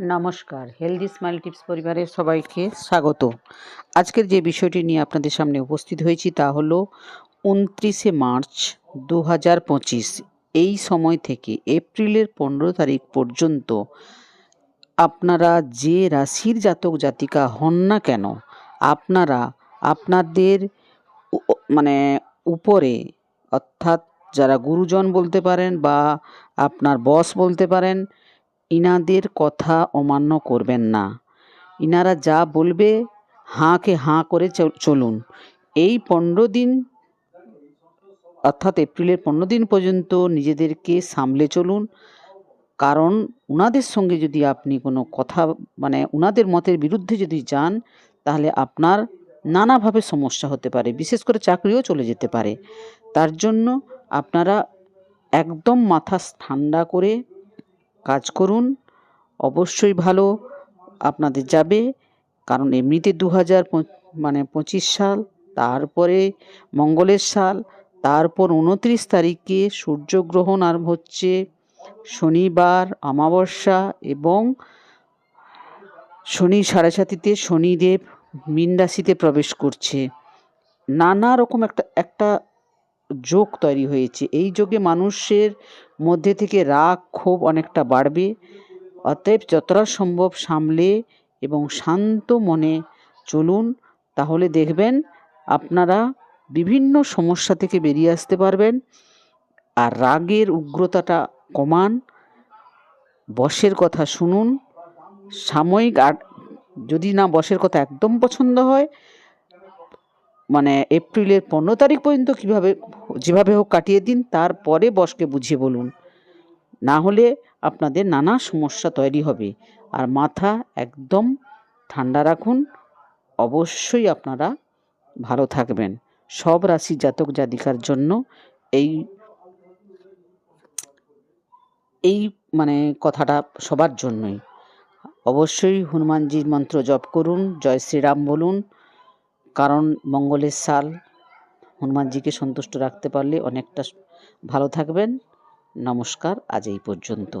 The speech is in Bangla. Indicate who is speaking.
Speaker 1: নমস্কার হেলদি স্মাইল টিপস পরিবারের সবাইকে স্বাগত। আজকের যে বিষয়টি নিয়ে আপনাদের সামনে উপস্থিত হয়েছি তা হলো উনত্রিশে মার্চ দু হাজার পঁচিশ। এই সময় থেকে এপ্রিলের পনেরো তারিখ পর্যন্ত আপনারা যে রাশির জাতক জাতিকা হন না কেন, আপনারা আপনাদের মানে উপরে অর্থাৎ যারা গুরুজন বলতে পারেন বা আপনার বস বলতে পারেন ইনাদের কথা অমান্য করবেন না। ইনারা যা বলবে, হাঁকে হাঁ করে চলুন। এই পনেরো দিন, অর্থাৎ এপ্রিলের পনেরো দিন পর্যন্ত নিজেদেরকে সামলে চলুন। কারণ ওনাদের সঙ্গে যদি আপনি কোনো কথা মানে ওনাদের মতের বিরুদ্ধে যদি যান, তাহলে আপনার নানাভাবে সমস্যা হতে পারে, বিশেষ করে চাকরিও চলে যেতে পারে। তার জন্য আপনারা একদম মাথা ঠান্ডা করে কাজ করুন। অবশ্যই ভালো আপনাদের যাবে। কারণ এমনিতে দু হাজার মানে পঁচিশ সাল, তারপরে মঙ্গলের সাল, তারপর উনত্রিশ তারিখে সূর্যগ্রহণ আরম্ভ হচ্ছে, শনিবার, অমাবস্যা এবং শনি সাড়ে সাতিতে শনিদেব মীন রাশিতে প্রবেশ করছে। নানা রকম একটা একটা যোগ তৈরি হয়েছে। এই যোগে মানুষের মধ্যে থেকে রাগ ক্ষোভ অনেকটা বাড়বে। অতএব যতটা সম্ভব সামলে এবং শান্ত মনে চলুন, তাহলে দেখবেন আপনারা বিভিন্ন সমস্যা থেকে বেরিয়ে আসতে পারবেন আর রাগের উগ্রতাটা কমান। বসের কথা শুনুন। সাময়িক আর যদি না বসের কথা একদম পছন্দ হয় মানে এপ্রিলের পনেরো তারিখ পর্যন্ত কীভাবে, যেভাবে হোক কাটিয়ে দিন, তারপরে বসকে বুঝিয়ে বলুন। না হলে আপনাদের নানা সমস্যা তৈরি হবে। আর মাথা একদম ঠান্ডা রাখুন। অবশ্যই আপনারা ভালো থাকবেন। সব রাশি জাতক জাতিকার জন্য এই এই মানে কথাটা সবার জন্যই। অবশ্যই হনুমানজির মন্ত্র জপ করুন, জয় শ্রীরাম বলুন। কারণ মঙ্গলের সাল হনুমানজিকে সন্তুষ্ট রাখতে পারলে অনেকটা ভালো থাকবেন। নমস্কার আজ এই পর্যন্ত।